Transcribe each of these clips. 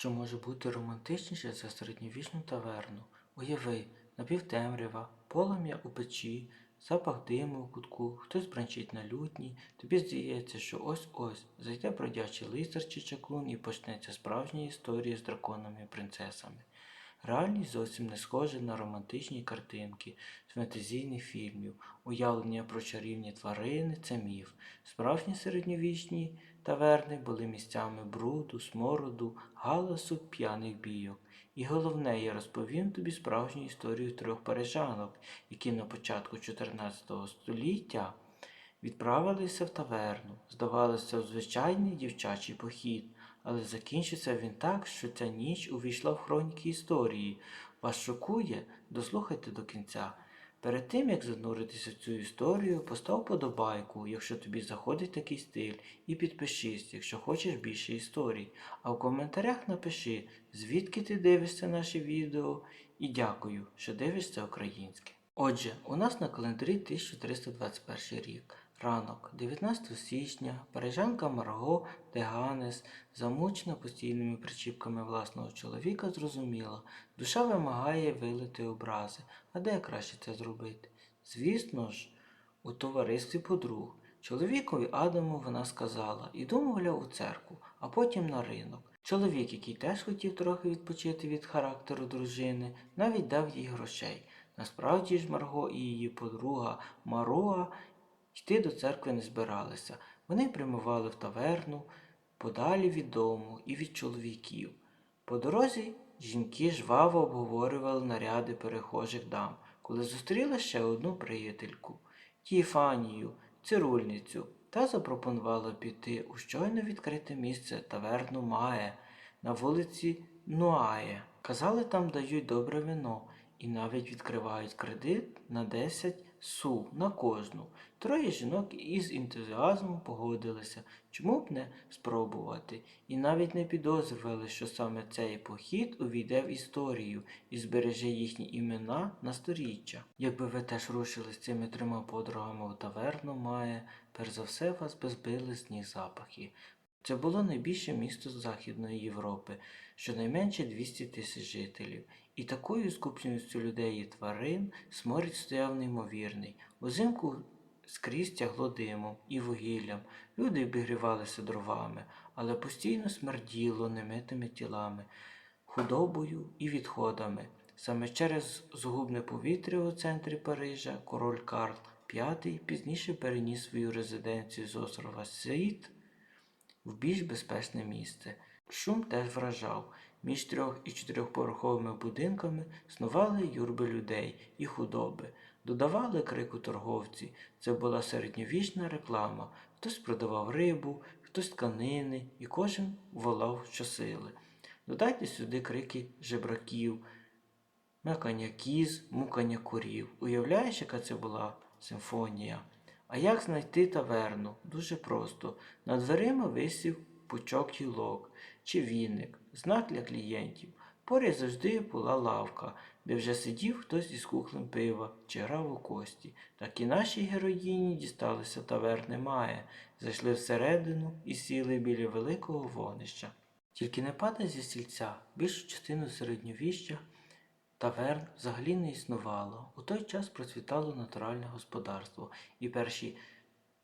Що може бути романтичніше за середньовічну таверну? Уяви, напівтемрява, полум'я у печі, запах диму у кутку, хтось бранчить на лютні, тобі здається, що ось-ось зайде бродячий лицар чи чаклун і почнеться справжня історія з драконами і принцесами. Реальність зовсім не схожа на романтичні картинки з фантазійних фільмів. Уявлення про чарівні тварини це міф. Справжні середньовічні таверни були місцями бруду, смороду, галасу, п'яних бійок. І головне, я розповім тобі справжню історію трьох парижанок, які на початку 14 століття відправилися в таверну. Здавалося, в звичайний дівчачий похід, але закінчиться він так, що ця ніч увійшла в хроніки історії. Вас шокує? Дослухайте до кінця. Перед тим, як зануритися в цю історію, постав подобайку, якщо тобі заходить такий стиль, і підпишись, якщо хочеш більше історій. А в коментарях напиши, звідки ти дивишся наші відео, і дякую, що дивишся українське. Отже, у нас на календарі 1321 рік. Ранок, 19 січня, парижанка Марго де Ганес, замучена постійними причіпками власного чоловіка, зрозуміла, душа вимагає вилити образи. А де краще це зробити? Звісно ж, у товаристві подруг. Чоловікові Адаму вона сказала, іду, мовляв, у церкву, а потім на ринок. Чоловік, який теж хотів трохи відпочити від характеру дружини, навіть дав їй грошей. Насправді ж Марго і її подруга Мароа йти до церкви не збиралися. Вони прямували в таверну подалі від дому і від чоловіків. По дорозі жінки жваво обговорювали наряди перехожих дам, коли зустріли ще одну приятельку Тіфанію, цирульницю, та запропонувала піти у щойно відкрите місце таверну Має на вулиці Нуає. Казали, там дають добре вино і навіть відкривають кредит на 10 су на кожну. Троє жінок із ентузіазмом погодилися, чому б не спробувати, і навіть не підозрювали, що саме цей похід увійде в історію і збереже їхні імена на сторіччя. Якби ви теж рушили з цими трьома подругами у таверну, має, перш за все вас би збили з ніг запахи. Це було найбільше місто Західної Європи, щонайменше 200 тисяч жителів, і такою скупністю людей і тварин сморід стояв неймовірний. Узимку скрізь тягло димом і вугіллям, люди обігрівалися дровами, але постійно смерділо немитими тілами, худобою і відходами. Саме через згубне повітря у центрі Парижа король Карл V пізніше переніс свою резиденцію з острова Сіт в більш безпечне місце. Шум теж вражав. Між трьох і чотирьохповерховими будинками снували юрби людей і худоби, додавали крику торговці. Це була середньовічна реклама. Хтось продавав рибу, хтось тканини, і кожен волав щосили. Додайте сюди крики жебраків, мекання кіз, мукання курів. Уявляєш, яка це була симфонія? А як знайти таверну? Дуже просто. Над дверима висів пучок гілок чи віник, знак для клієнтів. Поряд завжди була лавка, де вже сидів хтось із кухлем пива чи грав у кості. Так і нашій героїні дісталися таверни Має, зайшли всередину і сіли біля великого вогнища. Тільки не падай зі стільця, більшу частину середньовіща таверн взагалі не існувало. У той час процвітало натуральне господарство, і перші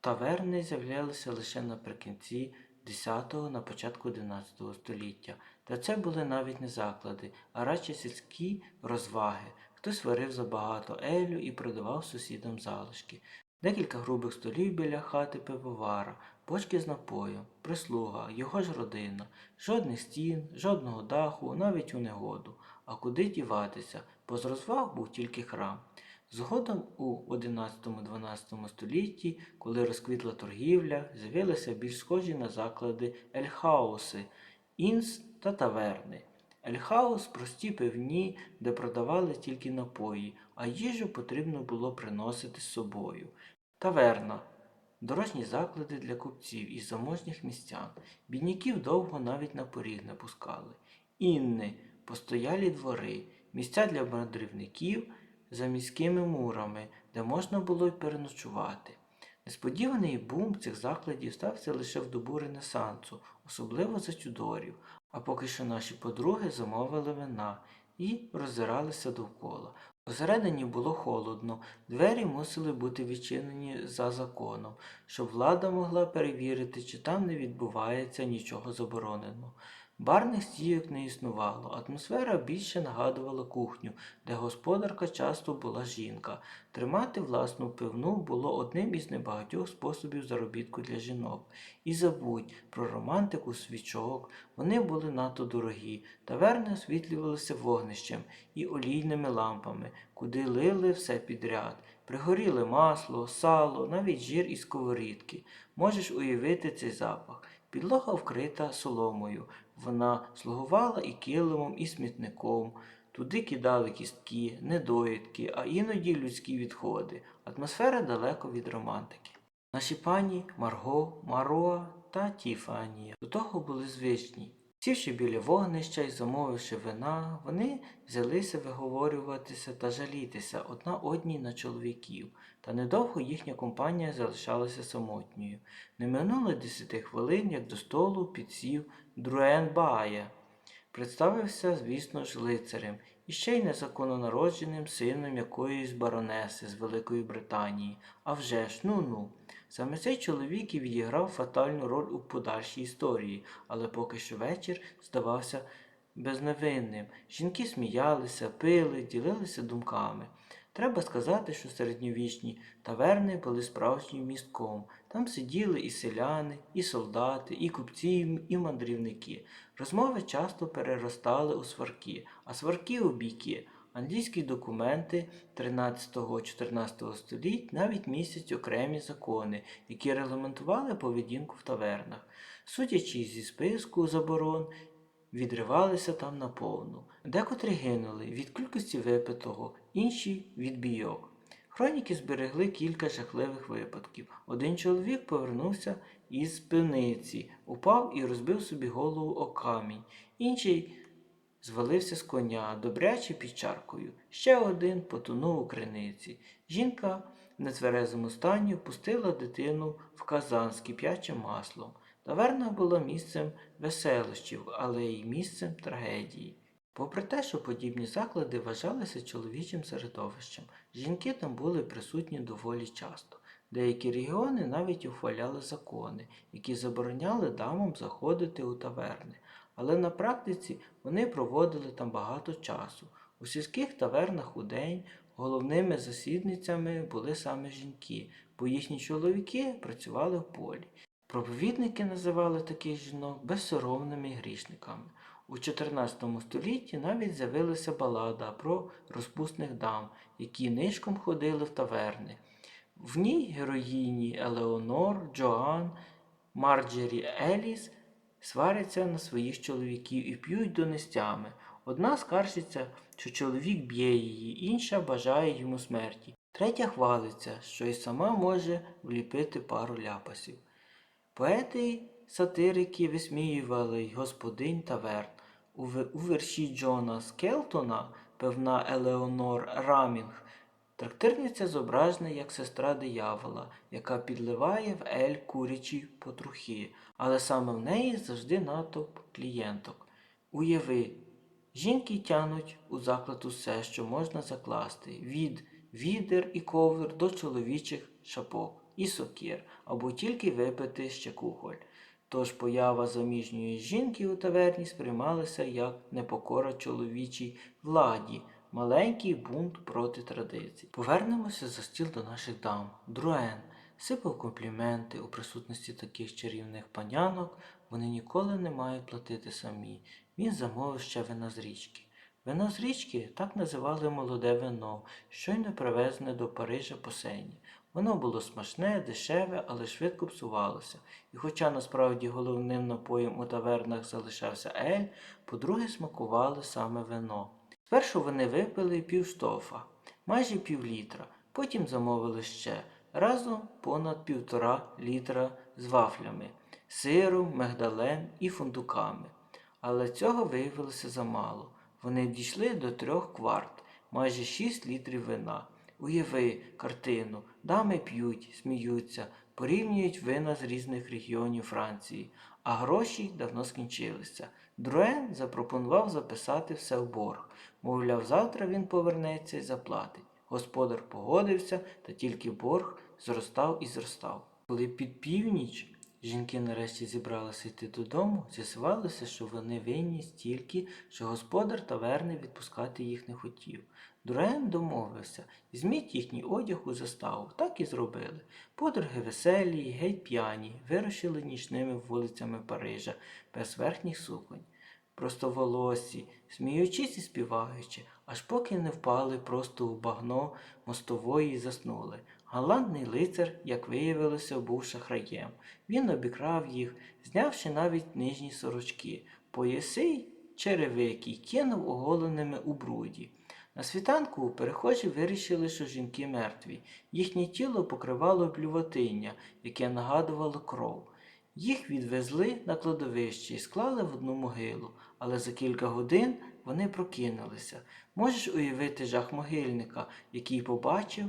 таверни з'являлися лише наприкінці 10-го, на початку 11 століття. Та це були навіть не заклади, а радше сільські розваги. Хтось варив забагато елю і продавав сусідам залишки. Декілька грубих столів біля хати пивовара, бочки з напоєм, прислуга, його ж родина, жодних стін, жодного даху, навіть у негоду. А куди діватися, бо з розваг був тільки храм. Згодом у 11-12 столітті, коли розквітла торгівля, з'явилися більш схожі на заклади ельхауси, інс та таверни. Ельхаус прості пивні, де продавали тільки напої, а їжу потрібно було приносити з собою. Таверна дорожні заклади для купців із заможніх містян. Бідняків довго навіть на поріг не пускали. Інни постоялі двори, місця для мандрівників за міськими мурами, де можна було й переночувати. Несподіваний бум цих закладів стався лише в добу Ренесансу, особливо за Тюдорів, А поки що наші подруги замовили вина і роззиралися довкола. Посередині було холодно, двері мусили бути відчинені за законом, щоб влада могла перевірити, чи там не відбувається нічого забороненого. Барних стійок не існувало, атмосфера більше нагадувала кухню, де господарка часто була жінка. Тримати власну пивну було одним із небагатьох способів заробітку для жінок. І забудь про романтику свічок, вони були надто дорогі, таверни освітлювалися вогнищем і олійними лампами, куди лили все підряд. Пригоріли масло, сало, навіть жир і сковорідки. Можеш уявити цей запах. Підлога вкрита соломою. Вона слугувала і килимом, і смітником. Туди кидали кістки, недоїдки, а іноді людські відходи. Атмосфера далеко від романтики. Наші пані Марго, Мароа та Тіфанія до того були звичні. Сівши біля вогнища і замовивши вина, вони взялися виговорюватися та жалітися одна одній на чоловіків, та недовго їхня компанія залишалася самотньою. Не минуло десяти хвилин, як до столу підсів Друен Бая. Представився, звісно ж, лицарем і ще й незакононародженим сином якоїсь баронеси з Великої Британії. А вже ж, ну-ну. Саме цей чоловік і відіграв фатальну роль у подальшій історії, але поки що вечір здавався безневинним. Жінки сміялися, пили, ділилися думками. Треба сказати, що середньовічні таверни були справжнім містком. Там сиділи і селяни, і солдати, і купці, і мандрівники. Розмови часто переростали у сварки, а сварки у бійки. Англійські документи 13-14 століть навіть містять окремі закони, які регламентували поведінку в тавернах. Судячи зі списку заборон, відривалися там наповну. Декотрі гинули від кількості випитого, інші від бійок. Хроніки зберегли кілька жахливих випадків. Один чоловік повернувся із пивниці, упав і розбив собі голову о камінь. Інший звалився з коня, добряче під чаркою. Ще один потонув у криниці. Жінка в нетверезому стані пустила дитину в казан з кип'ячим маслом. Таверна була місцем веселощів, але й місцем трагедії. Попри те, що подібні заклади вважалися чоловічим середовищем, жінки там були присутні доволі часто. Деякі регіони навіть ухваляли закони, які забороняли дамам заходити у таверни, але на практиці вони проводили там багато часу. У сільських тавернах у день головними засідницями були саме жінки, бо їхні чоловіки працювали в полі. Проповідники називали таких жінок безсоромними грішниками. У 14 столітті навіть з'явилася балада про розпусних дам, які нишком ходили в таверни. В ній героїні Елеонор, Джоан, Марджері Еліс сваряться на своїх чоловіків і п'ють донестями. Одна скаржиться, що чоловік б'є її, інша бажає йому смерті. Третя хвалиться, що й сама може вліпити пару ляпасів. Поети сатирики висміювали й господинь таверн. У, вірші Джона Скелтона, певна Елеонор Рамінг, трактирниця зображена як сестра диявола, яка підливає в ель курячі потрухи, але саме в неї завжди натовп клієнток. Уяви, жінки тянуть у заклад усе, що можна закласти, від відер і ковдр до чоловічих шапок і сокир, або тільки випити ще кухоль. Тож поява заміжньої жінки у таверні сприймалася як непокора чоловічій владі, маленький бунт проти традицій. Повернемося за стіл до наших дам. Друен сипав компліменти у присутності таких чарівних панянок, вони ніколи не мають платити самі. Він замовив ще вина з річки. Вино з річки так називали молоде вино, щойно привезене до Парижа по сені. Воно було смачне, дешеве, але швидко псувалося. І хоча насправді головним напоєм у тавернах залишався ель, по-друге смакували саме вино. Спершу вони випили півштофа, майже півлітра, потім замовили ще разом понад півтора літра з вафлями, сиром, мигдалем і фундуками. Але цього виявилося замало. Вони дійшли до трьох кварт, майже шість літрів вина. Уяви картину, дами п'ють, сміються, порівнюють вина з різних регіонів Франції, а гроші давно скінчилися. Друен запропонував записати все в борг. Мовляв, завтра він повернеться і заплатить. Господар погодився, та тільки борг зростав і зростав. Коли під північ жінки нарешті зібралися йти додому, з'ясувалося, що вони винні стільки, що господар таверни відпускати їх не хотів. Дураєн домовився, візьміть їхній одяг у заставу. Так і зробили. Подруги веселі, геть п'яні, вирушили нічними вулицями Парижа без верхніх суконь. Простоволосі, сміючись і співаючи, аж поки не впали просто у багно мостової і заснули. Галантний лицар, як виявилося, був шахраєм. Він обікрав їх, знявши навіть нижні сорочки, пояси й черевики й кинув оголеними у бруді. На світанку перехожі вирішили, що жінки мертві. Їхнє тіло покривало блюватиння, яке нагадувало кров. Їх відвезли на кладовище і склали в одну могилу, але за кілька годин вони прокинулися. Можеш уявити жах могильника, який побачив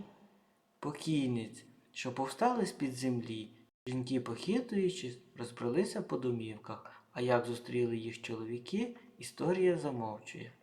покійниць, що повстали з-під землі. Жінки, похитуючись, розбралися по домівках, а як зустріли їх чоловіки, історія замовчує.